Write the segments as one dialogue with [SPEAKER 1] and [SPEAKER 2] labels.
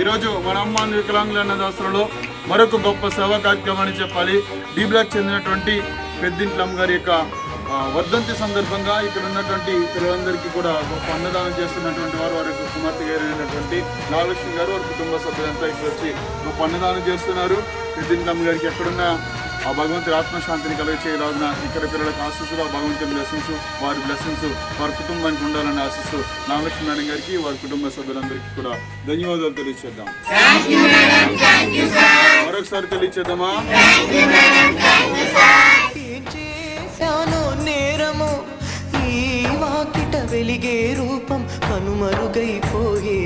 [SPEAKER 1] ఈరోజు మన అమ్మ వికలాంగుల అన్నదాసనలో మరొక గొప్ప సేవా కార్యక్రమాన్ని చెప్పాలి. డి బ్లాక్ చెందినటువంటి పెద్దింట్లమ్మ గారి యొక్క వర్ధంతి సందర్భంగా ఇక్కడ ఉన్నటువంటి పిల్లలందరికీ కూడా గొప్ప అన్నదానం చేస్తున్నటువంటి వారు వారి కుమార్తె గారు అయినటువంటి నాగలక్ష్మి గారు వారి కుటుంబ సభ్యులంతా ఇక్కడ వచ్చి గొప్ప అన్నదానం చేస్తున్నారు. పెద్దింట్లమ్మ గారికి ఎక్కడున్నా ఆ భగవంతుడి ఆత్మశాంతిని కలిగి చేయరాదున ఇక్కడ పిల్లలకు ఆశిస్తులు ఆ భగవంతుని బ్లెస్సింగ్స్ వారి బ్లెస్సింగ్స్ వారి కుటుంబానికి ఉండాలని ఆశిస్తూ నాగలక్ష్మి మేడం గారికి వారి కుటుంబ సభ్యులందరికీ కూడా ధన్యవాదాలు తెలియచేద్దాం. మరొకసారి తెలియచేద్దామా?
[SPEAKER 2] వెలిగే రూపం కనుమరుగైపోయే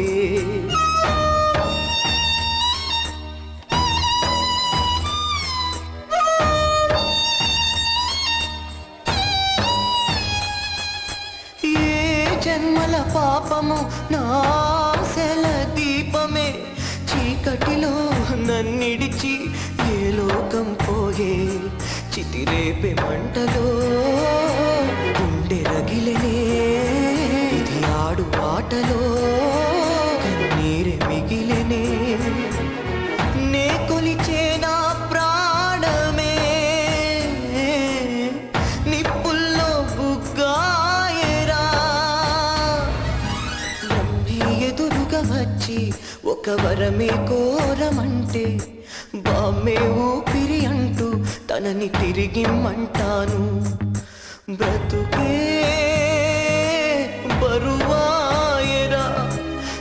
[SPEAKER 2] జన్మల పాపము నా సెల దీపమే. చీకటిలో నన్నిడిచి ఏ లోకం పోయే? చితిరేపే మంటలో వచ్చి ఒక వరమే కోరమంటే బామ్మే ఊపిరి అంటూ తనని తిరిగిమ్మంటాను. బ్రతుకే బరువాయరా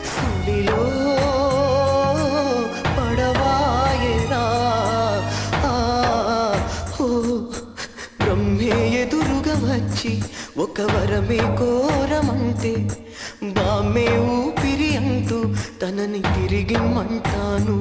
[SPEAKER 2] సుడిలో పడవాయరా. ఆ, బ్రహ్మే ఎదురుగా వచ్చి ఒక వరమే కోరమంటే బామ్మే ఊపిరి ఎంతో తనని తిరిగిమ్మంటాను.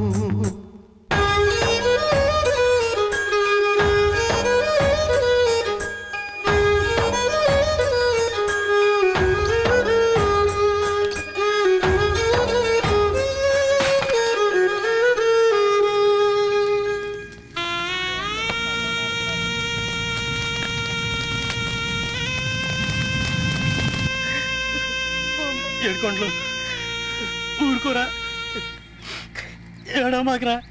[SPEAKER 3] ఏడుకోండ్లు ఊరుకోరా. ఏడో మాకురా?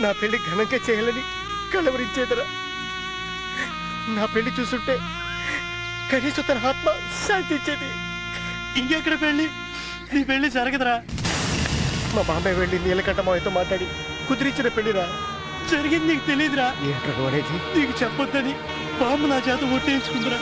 [SPEAKER 4] నా పెళ్ళి ఘనంగా చేయాలని కలవరించేదరా. నా పెళ్ళి చూస్తుంటే కనీసం తన ఆత్మ శాంతించేది
[SPEAKER 3] ఇంకెక్కడ పెళ్ళి నీ పెళ్ళి జరగదురా.
[SPEAKER 4] మా బాబాయ్ వెళ్ళి నీలకంఠ మావయ్యతో మాట్లాడి కుదిరించిన పెళ్ళిరా.
[SPEAKER 3] జరిగింది నీకు తెలియదురా.
[SPEAKER 4] ఏంటో అనేది?
[SPEAKER 3] నీకు చెప్పొద్దని బామ్మ నా చేత ఒట్టేయించుకుందిరా.